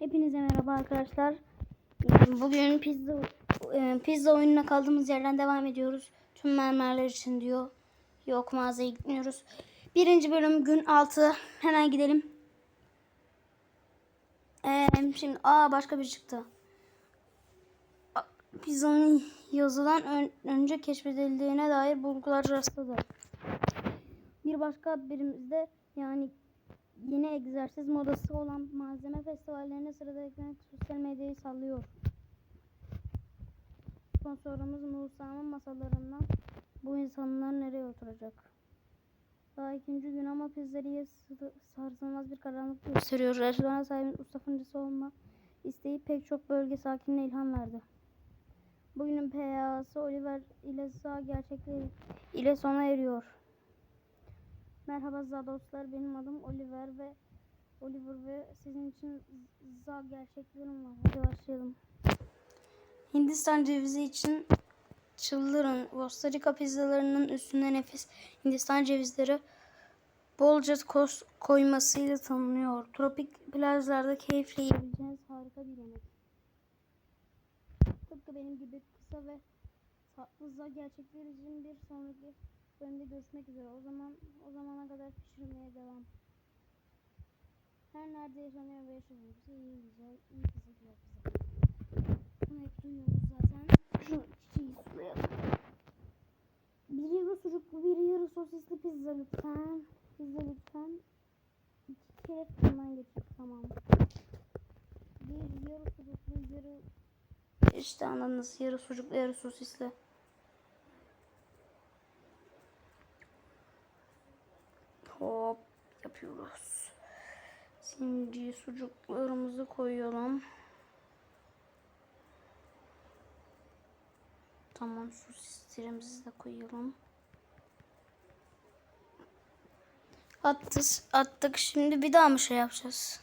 Hepinize merhaba arkadaşlar. Bugün pizza e, pizza oyununa kaldığımız yerden devam ediyoruz. Tüm mermerler için diyor. Yok mağazaya gitmiyoruz. Birinci bölüm gün 6. Hemen gidelim. Ee, şimdi aa başka bir çıktı. Pizzanın yazılan ön- önce keşfedildiğine dair bulgular rastladı. Bir başka birimizde yani yeni egzersiz modası olan malzeme festivallerine sırada eklenek sosyal medyayı sallıyor. Sponsorumuz Musa'nın masalarından bu insanlar nereye oturacak? Daha ikinci gün ama pizzeriye sı- sarsılmaz bir karanlık gösteriyor. Restorana sahibi ustafıncısı olma isteği pek çok bölge sakinine ilham verdi. Bugünün PA'sı Oliver ile sağ gerçekleri ile sona eriyor. Merhaba za dostlar benim adım Oliver ve Oliver ve sizin için za gerçeklerim var. Hadi başlayalım. Hindistan cevizi için çıldırın. Costa Rica pizzalarının üstünde nefis Hindistan cevizleri bolca kos koymasıyla tanınıyor. Tropik plajlarda keyifle yiyebileceğiniz harika bir yemek. Tıpkı benim gibi kısa ve tatlı za gerçekler için bir sonraki bölümde görüşmek üzere. O zaman o zamana kadar pişirmeye devam. Her nerede yaşanıyor ve yaşanıyorsa iyi güzel, iyi güzel güzel güzel. Bunu hep duyuyoruz zaten. Çiçeği sulayalım. Bir yarı sucuklu, bir yarı sosisli pizza lütfen. Pizza lütfen. İki kere fırından geçir. Tamam. Bir yarı sucuklu, yarı... İşte anladınız. Yarı sucuklu, yarı sosisli. Hop yapıyoruz. Şimdi sucuklarımızı koyalım. Tamam sosislerimizi de koyalım. Attık, attık. Şimdi bir daha mı şey yapacağız?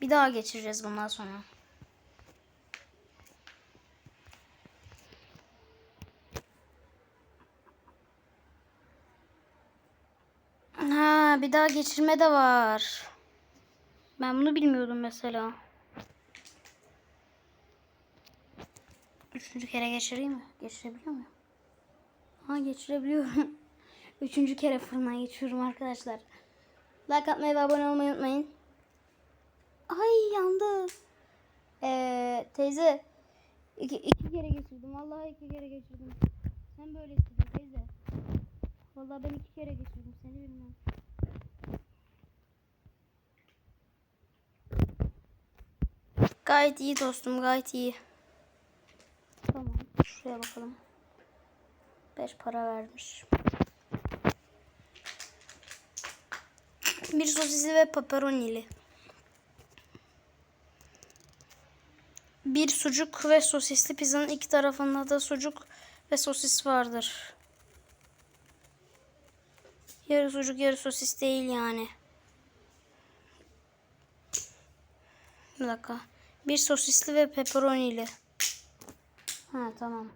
Bir daha geçireceğiz bundan sonra. Ha, bir daha geçirme de var. Ben bunu bilmiyordum mesela. Üçüncü kere geçireyim mi? Geçirebiliyor muyum? Ha geçirebiliyorum. Üçüncü kere fırına geçiyorum arkadaşlar. Like atmayı ve abone olmayı unutmayın. Ay yandı. Ee, teyze. iki, iki kere geçirdim. Vallahi iki kere geçirdim. Sen böyle istedin teyze. Vallahi ben iki kere geçirdim. Seni bilmem. Gayet iyi dostum. Gayet iyi. Tamam. Şuraya bakalım. 5 para vermiş. Bir sosisli ve pepperonili. Bir sucuk ve sosisli pizzanın iki tarafında da sucuk ve sosis vardır. Yarı sucuk yarı sosis değil yani. Bir dakika. Bir sosisli ve pepperonili. Ha tamam.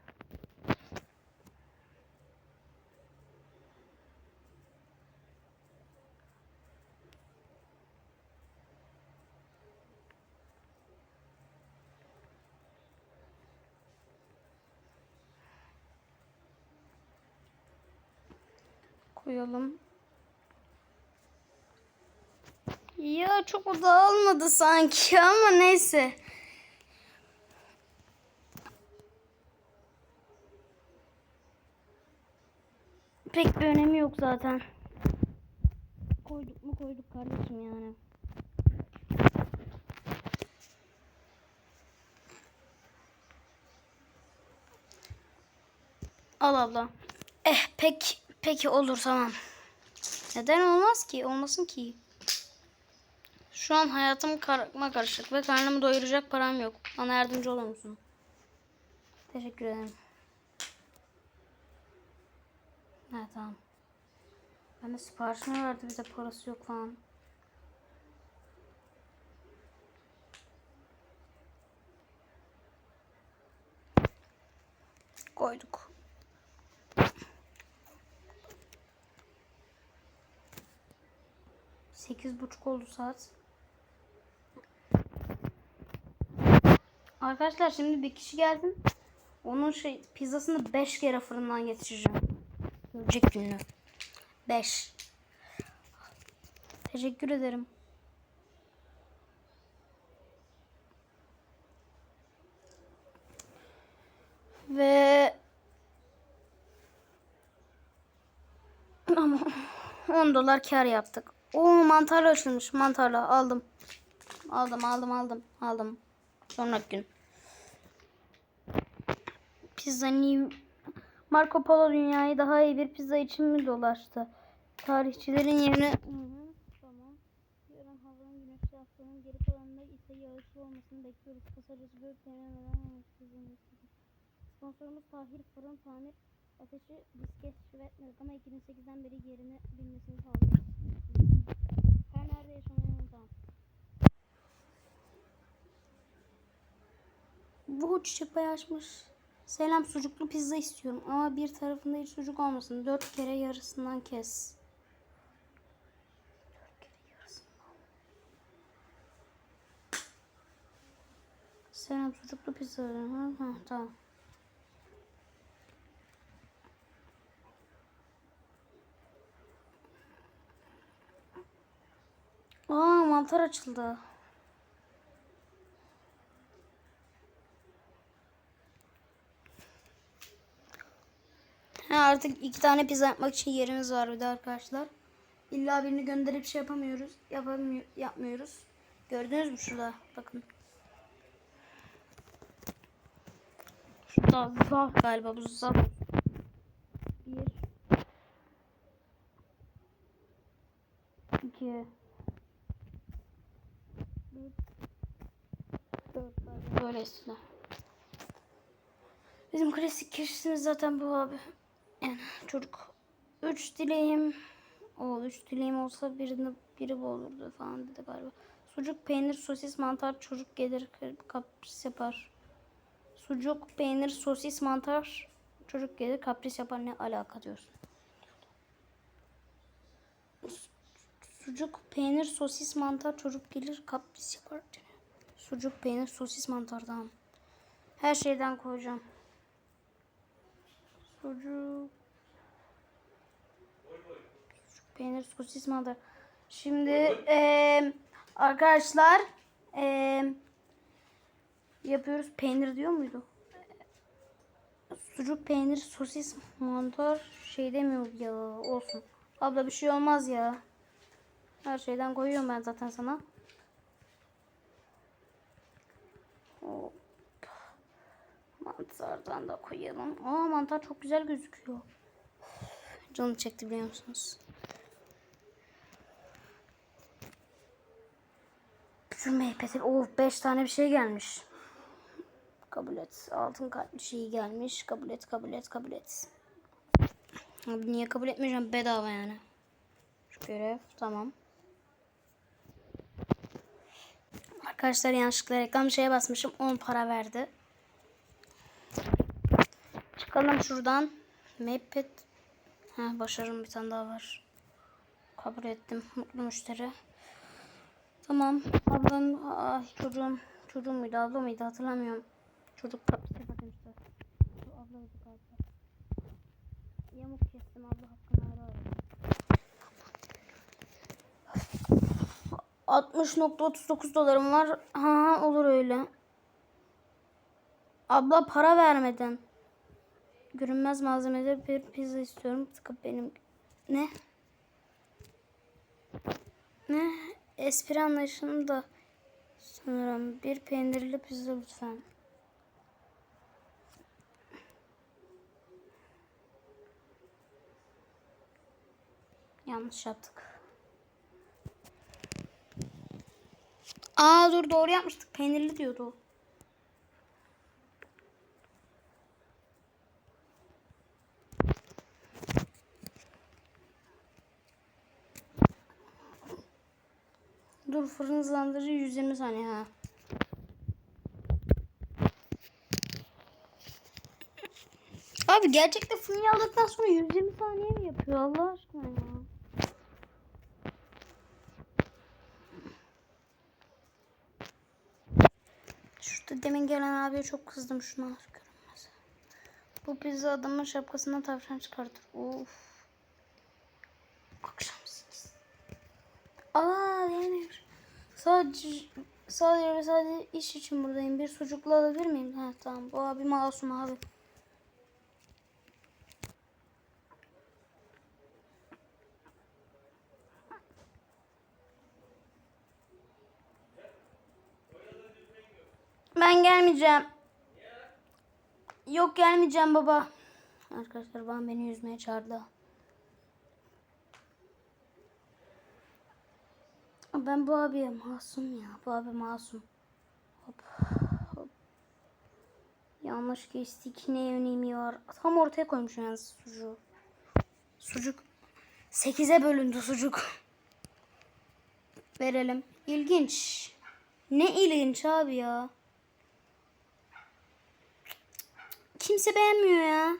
Koyalım. Ya çok dağılmadı sanki ama neyse. Pek bir önemi yok zaten. Koyduk mu koyduk kardeşim yani. Al abla. Eh pek peki olur tamam. Neden olmaz ki? Olmasın ki. Şu an hayatım karma karışık ve karnımı doyuracak param yok. Bana yardımcı olur musun? Teşekkür ederim. Ha tamam. Ben de siparişini verdi bize parası yok falan. Koyduk. Sekiz buçuk oldu saat. Arkadaşlar şimdi bir kişi geldi. Onun şey pizzasını 5 kere fırından getireceğim. Görecek gününü. 5. Teşekkür ederim. Ve ama 10 dolar kar yaptık. O mantarla açılmış. Mantarla aldım. Aldım aldım aldım aldım. Sonraki gün. Pizza New Marco Polo dünyayı daha iyi bir pizza için mi dolaştı? Tarihçilerin yerine... tamam. Yarın havanın güneşli haftanın geri kalanında ise yağışlı olmasını bekliyoruz. Kısacası göklerine neden Sponsorumuz Tahir Fırın Tamir Ateşi bisiklet üretmedik ama 2008'den beri yerini bilmesini sağlıyoruz. Her nerede yaşanıyor tamam. Bu çiçek bayağı açmış. Selam sucuklu pizza istiyorum ama bir tarafında hiç sucuk olmasın. Dört kere yarısından kes. Selam sucuklu pizza. Ha, ha, tamam. Aa mantar açıldı. Ha, artık iki tane pizza yapmak için yerimiz var bir de arkadaşlar. İlla birini gönderip şey yapamıyoruz. Yapamıyor, yapmıyoruz. Gördünüz mü şurada? Bakın. Şurada zaf galiba bu zaf. Bir. İki. Bir. Dört galiba. Böylesine. Bizim klasik kirişimiz zaten bu abi. Yani çocuk. Üç dileğim. O üç dileğim olsa birinde biri bu olurdu falan dedi galiba. Sucuk, peynir, sosis, mantar, çocuk gelir kapris yapar. Sucuk, peynir, sosis, mantar, çocuk gelir kapris yapar ne alaka diyorsun. Sucuk, peynir, sosis, mantar, çocuk gelir kapris yapar. Sucuk, peynir, sosis, mantar tamam. Her şeyden koyacağım. Sucuk. Sucuk, peynir, sosis, mantar. Şimdi eee, arkadaşlar eee, yapıyoruz. Peynir diyor muydu? Sucuk, peynir, sosis, mantar şey demiyor ya. Olsun. Abla bir şey olmaz ya. Her şeyden koyuyorum ben zaten sana. Hop. Mantardan da koyalım. Aa mantar çok güzel gözüküyor. Canım çekti biliyor musunuz? Püfürme petel. Oh 5 tane bir şey gelmiş. Kabul et. Altın kalpli şey gelmiş. Kabul et, kabul et, kabul et. Abi niye kabul etmeyeceğim? Bedava yani. Şu görev. Tamam. Arkadaşlar yanlışlıkla reklam şeye basmışım. 10 para verdi. Çıkalım şuradan. Mapet. Ha başarım bir tane daha var. Kabul ettim. Mutlu müşteri. Tamam. Ablam, ay çocuğum. Çocuğum muydu, abla mıydı hatırlamıyorum. Çocuk kapısı demişler. Şu ablaydı galiba. Yamuk kestim abla hakkını ara ara. 60.39 dolarım var. Ha olur öyle. Abla para vermedin. Görünmez malzemede bir pizza istiyorum. Tıkıp benim... Ne? Ne? Espri anlayışını da sanırım. Bir peynirli pizza lütfen. Yanlış yaptık. Aa dur doğru yapmıştık. Peynirli diyordu o. Dur fırın hızlandırıcı 120 saniye ha. Abi gerçekten fırın aldıktan sonra 120 saniye mi yapıyor Allah aşkına ya? Şurada Demin gelen abiye çok kızdım şuna görünmez. Bu pizza adamın şapkasından tavşan çıkartır. Of. Akşamsınız. Aa demiyor. Sadece sadece ve sadece iş için buradayım. Bir sucuklu alabilir miyim? Ha tamam. Bu abi masum abi. Ben gelmeyeceğim. Yok gelmeyeceğim baba. Arkadaşlar babam beni yüzmeye çağırdı. Ben bu abiye masum ya. Bu abi masum. Hop. Hop. Yanlış geçtik. Ne önemi var? Tam ortaya koymuşum yani sucuğu. Sucuk. 8'e bölündü sucuk. Verelim. İlginç. Ne ilginç abi ya. Kimse beğenmiyor ya.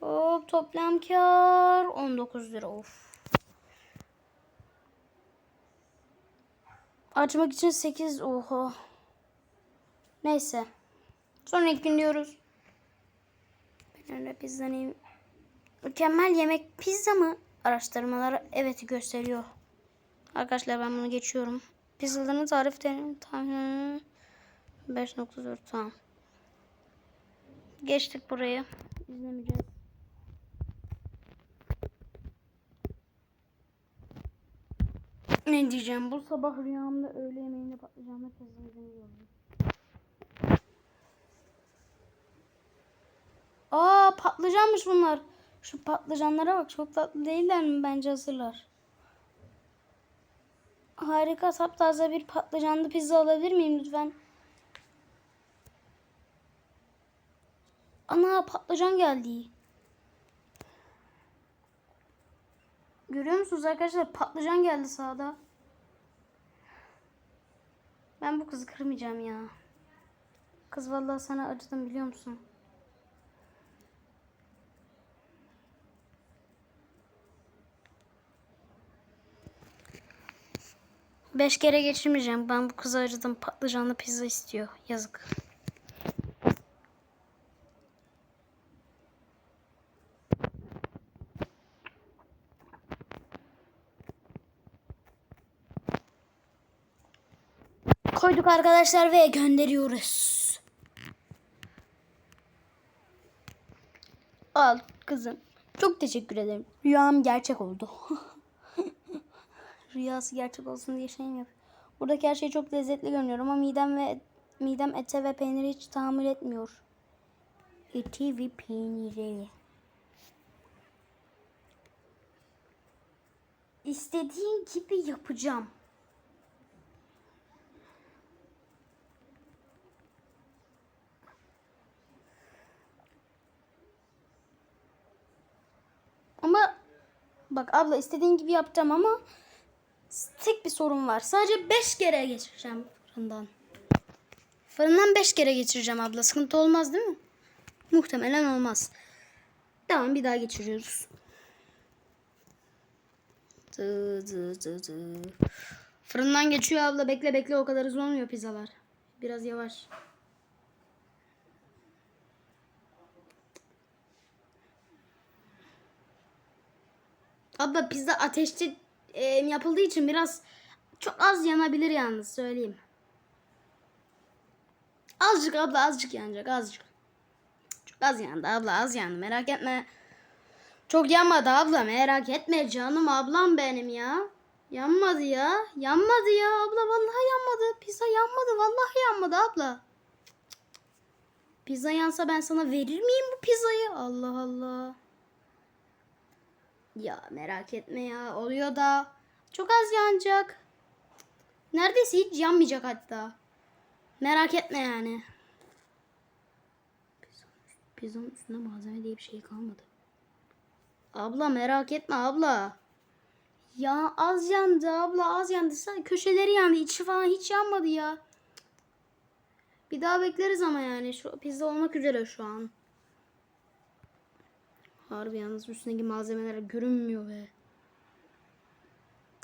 Hop toplam kar 19 lira of. Açmak için 8 oha. Neyse. Gün diyoruz. Ben öyle pizzanıyım. Mükemmel yemek pizza mı? Araştırmalar evet gösteriyor. Arkadaşlar ben bunu geçiyorum. Pizzaların tariflerini tahmin 5.4 tamam. Geçtik burayı. İzlemeyeceğiz. Ne diyeceğim? Bu sabah rüyamda öğle yemeğinde patlıcanla yediğimi gördüm. Aa patlıcanmış bunlar. Şu patlıcanlara bak çok tatlı değiller mi? Bence hazırlar. Harika taptaze bir patlıcanlı pizza alabilir miyim lütfen? Ana patlıcan geldi. Görüyor musunuz arkadaşlar? Patlıcan geldi sağda. Ben bu kızı kırmayacağım ya. Kız vallahi sana acıdım biliyor musun? Beş kere geçirmeyeceğim. Ben bu kıza acıdım. Patlıcanlı pizza istiyor. Yazık. Koyduk arkadaşlar ve gönderiyoruz. Al kızım. Çok teşekkür ederim. Rüyam gerçek oldu. Rüyası gerçek olsun diye şey mi? Buradaki her şey çok lezzetli görünüyor ama midem ve midem ete ve peyniri hiç tahammül etmiyor. Eti ve peyniri. İstediğin gibi yapacağım. Ama bak abla istediğin gibi yapacağım ama tek bir sorun var. Sadece 5 kere geçireceğim fırından. Fırından 5 kere geçireceğim abla. Sıkıntı olmaz değil mi? Muhtemelen olmaz. Tamam bir daha geçiriyoruz. Dı dı dı dı. Fırından geçiyor abla. Bekle bekle o kadar hızlı olmuyor pizzalar. Biraz yavaş. Abla pizza ateşte e, yapıldığı için biraz çok az yanabilir yalnız söyleyeyim. Azıcık abla azıcık yanacak azıcık. Çok az yandı abla az yandı merak etme. Çok yanmadı abla merak etme canım ablam benim ya. Yanmadı ya. Yanmadı ya abla vallahi yanmadı. Pizza yanmadı vallahi yanmadı abla. Pizza yansa ben sana verir miyim bu pizzayı? Allah Allah. Ya merak etme ya. Oluyor da. Çok az yanacak. Neredeyse hiç yanmayacak hatta. Merak etme yani. Pizzanın üstünde malzeme diye bir şey kalmadı. Abla merak etme abla. Ya az yandı abla az yandı. Köşeleri yandı. içi falan hiç yanmadı ya. Bir daha bekleriz ama yani. Şu pizza olmak üzere şu an. Harbi yalnız üstündeki malzemeler görünmüyor be.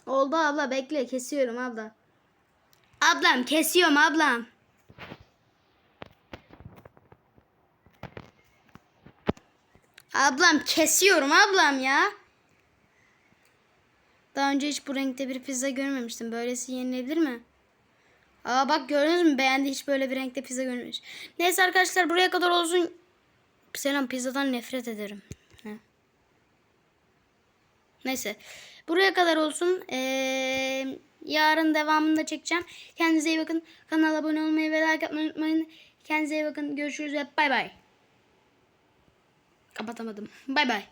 Oldu abla bekle kesiyorum abla. Ablam kesiyorum ablam. Ablam kesiyorum ablam ya. Daha önce hiç bu renkte bir pizza görmemiştim. Böylesi yenilebilir mi? Aa bak gördünüz mü? Beğendi hiç böyle bir renkte pizza görmemiş. Neyse arkadaşlar buraya kadar olsun. Selam pizzadan nefret ederim. Neyse. Buraya kadar olsun. Ee, yarın devamını da çekeceğim. Kendinize iyi bakın. Kanala abone olmayı ve like atmayı unutmayın. Kendinize iyi bakın. Görüşürüz ve bay bay. Kapatamadım. Bay bay.